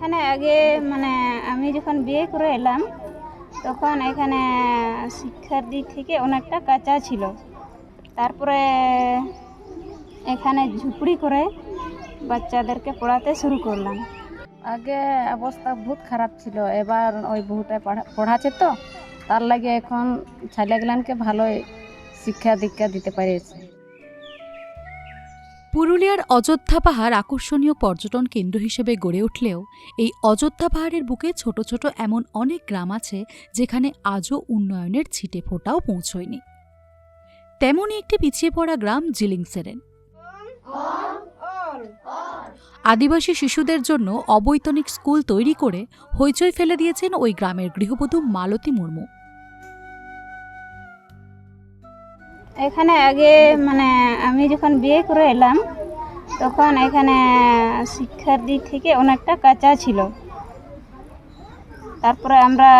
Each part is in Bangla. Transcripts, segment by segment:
এখানে আগে মানে আমি যখন বিয়ে করে এলাম, তখন এখানে শিক্ষার দিক থেকে অনেকটা কাঁচা ছিল। তারপরে এখানে ঝুপড়ি করে বাচ্চাদেরকে পড়াতে শুরু করলাম। আগে অবস্থা বহুত খারাপ ছিল। এবার ওই বহুটা পড়া- পড়াচ্ছে তো, তার লাগে এখন ছেলেগুলানকে ভালোই শিক্ষা দীক্ষা দিতে পারিয়েছে। পুরুলিয়ার অযোধ্যা পাহাড় আকর্ষণীয় পর্যটন কেন্দ্র হিসেবে গড়ে উঠলেও এই অযোধ্যা পাহাড়ের বুকে ছোট ছোট এমন অনেক গ্রাম আছে যেখানে আজও উন্নয়নের ছিটে ফোটাও পৌঁছয়নি। তেমনই একটি পিছিয়ে পড়া গ্রাম জিলিংসেরেন। আদিবাসী শিশুদের জন্য অবৈতনিক স্কুল তৈরি করে হইচই ফেলে দিয়েছেন ওই গ্রামের গৃহবধূ মালতী মুর্মু। এখানে আগে মানে আমি যখন বিয়ে করে এলাম, তখন এখানে শিক্ষার দিক থেকে অনেকটা কাঁচা ছিল। তারপরে আমরা,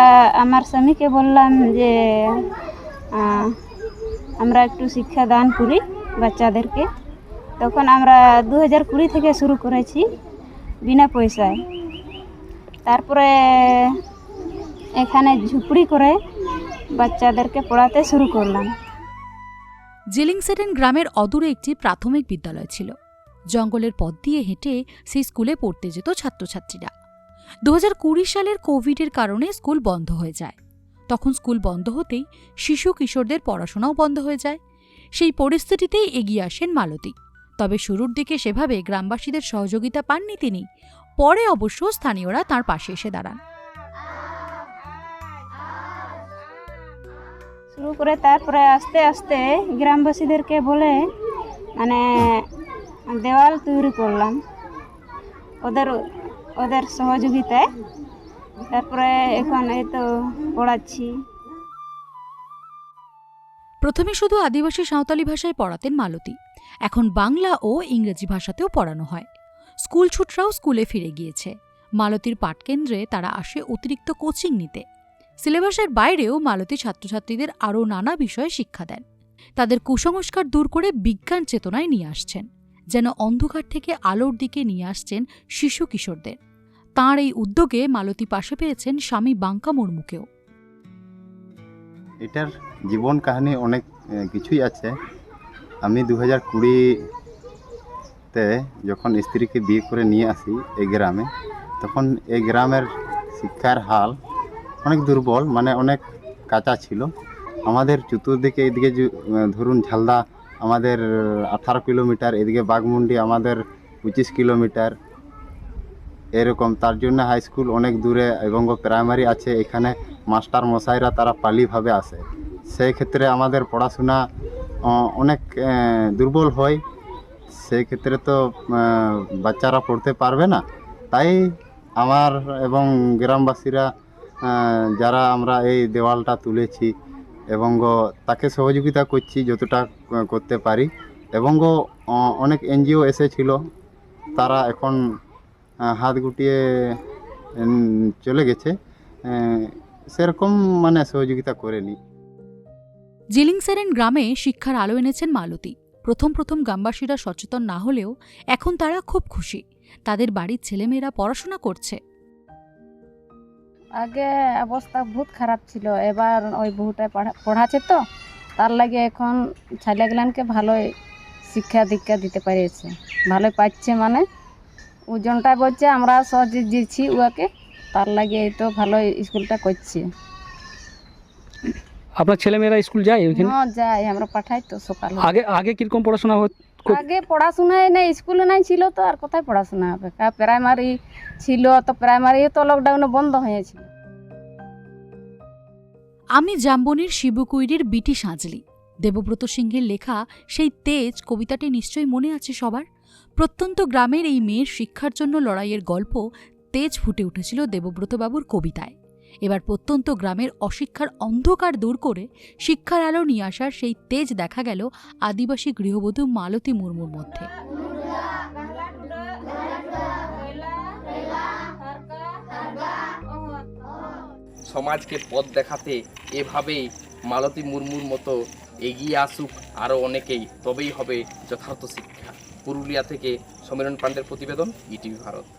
আমার স্বামীকে বললাম যে আমরা একটু শিক্ষা দান করি বাচ্চাদেরকে। তখন আমরা দু হাজার কুড়ি থেকে শুরু করেছি, বিনা পয়সায়। তারপরে এখানে ঝুপড়ি করে বাচ্চাদেরকে পড়াতে শুরু করলাম। জেলিংসেরেন গ্রামের অদূরে একটি প্রাথমিক বিদ্যালয় ছিল। জঙ্গলের পথ দিয়ে হেঁটে সেই স্কুলে পড়তে যেত ছাত্রছাত্রীরা। দু সালের কোভিডের কারণে স্কুল বন্ধ হয়ে যায়। তখন স্কুল বন্ধ হতেই শিশু কিশোরদের পড়াশোনাও বন্ধ হয়ে যায়। সেই পরিস্থিতিতেই এগিয়ে আসেন মালতী। তবে শুরুর দিকে সেভাবে গ্রামবাসীদের সহযোগিতা পাননি তিনি। পরে অবশ্য স্থানীয়রা তার পাশে এসে দাঁড়ান। শুরু করে তারপরে আস্তে আস্তে গ্রামবাসীদেরকে বলে মানে দেওয়াল তৈরি করলাম। ওদের ওদের সহযোগিতায়। তারপরে এখন এই তো পড়াচ্ছি। প্রথমে শুধু আদিবাসী সাঁওতালি ভাষায় পড়াতেন মালতী। এখন বাংলা ও ইংরেজি ভাষাতেও পড়ানো হয়। স্কুল ছুটরাও স্কুলে ফিরে গিয়েছে। মালতীর পাঠকেন্দ্রে তারা আসে অতিরিক্ত কোচিং নিতে। সিলেবাসের বাইরেও মালতী ছাত্রছাত্রীদের আরও নানা বিষয়ে শিক্ষা দেন। তাদের কুসংস্কার দূর করে বিজ্ঞান চেতনায় নিয়ে আসছেন, যেন অন্ধকার থেকে আলোর দিকে নিয়ে আসছেন শিশু কিশোরদের। তাঁর এই উদ্যোগে মালতী পাশে পেয়েছেন স্বামী বাঙ্কা মুর্মুকেও। এটার জীবন কাহিনী অনেক কিছুই আছে। আমি দু হাজার কুড়িতে যখন স্ত্রীকে বিয়ে করে নিয়ে আসি এই গ্রামে, তখন এই গ্রামের শিক্ষার হাল অনেক দুর্বল মানে অনেক কাঁচা ছিল। আমাদের চতুর্দিকে এদিকে ধরুন ঝালদা আমাদের আঠারো কিলোমিটার, এদিকে বাঘমুন্ডি আমাদের পঁচিশ কিলোমিটার। এরকম, তার জন্য হাই স্কুল অনেক দূরে এবং প্রাইমারি আছে। এখানে মাস্টার মশাইরা তারা পালিভাবে আসে। সেই ক্ষেত্রে আমাদের পড়াশোনা অনেক দুর্বল হয়। সেই ক্ষেত্রে তো বাচ্চারা পড়তে পারবে না। তাই আমার এবং গ্রামবাসীরা যারা আমরা এই দেওয়ালটা তুলেছি এবং তাকে সহযোগিতা করছি যতটা করতে পারি। এবং অনেক এনজিও এসেছিল, তারা এখন হাত গুটিয়ে চলে গেছে। সেরকম মানে সহযোগিতা করেনি। জিলিংসেরেন গ্রামে শিক্ষার আলো এনেছেন মালতী। প্রথম প্রথম গ্রামবাসীরা সচেতন না হলেও এখন তারা খুব খুশি। তাদের বাড়ির ছেলেমেয়েরা পড়াশোনা করছে। আগে অবস্থা বহুত খারাপ ছিল। এবার ওই বহুটা পড়া- পড়াচ্ছে তো। তার লাগে এখন ছেলেগুলানকে ভালোই শিক্ষা দীক্ষা দিতে পারিয়েছে ভালোই পাচ্ছে মানে। ওজনটা বলছে আমরা সহজে দিচ্ছি উয়াকে তার লাগে এই তো ভালোই স্কুলটা করছে। আপনার ছেলেমেয়েরা স্কুল যায় ওইখানে? হ্যাঁ যাই আমরা পাঠাই তো সকালে। আগে আগে কীরকম পড়াশোনা হত? কর- আগে পড়াশোনায় নেই স্কুলে নাই ছিল তো আর কোথায় পড়াশোনা হবে? প্রাইমারি ছিল তো প্রাইমারি তো লকডাউনে বন্ধ হয়েছিল। আমি জাম্বনির শিবকুইরির বিটি সাঁজলি। দেবব্রত সিংহের লেখা সেই তেজ কবিতাটি নিশ্চয়ই মনে আছে সবার? প্রত্যন্ত গ্রামের এই মেয়ের শিক্ষার জন্য লড়াইয়ের গল্প তেজ ফুটে উঠেছিল দেবব্রতবাবুর কবিতায়। এবার প্রত্যন্ত গ্রামের অশিক্ষার অন্ধকার দূর করে শিক্ষার আলো নিয়ে আসার সেই তেজ দেখা গেল আদিবাসী গৃহবধূ মালতী মুর্মুর মধ্যে। সমাজকে পথ দেখাতে এভাবেই মালতী মুর্মুর মতো এগিয়ে আসুক আরও অনেকেই, তবেই হবে যথার্থ শিক্ষা। পুরুলিয়া থেকে সমীরণ পাণ্ডের প্রতিবেদন, ইটিভি ভারত।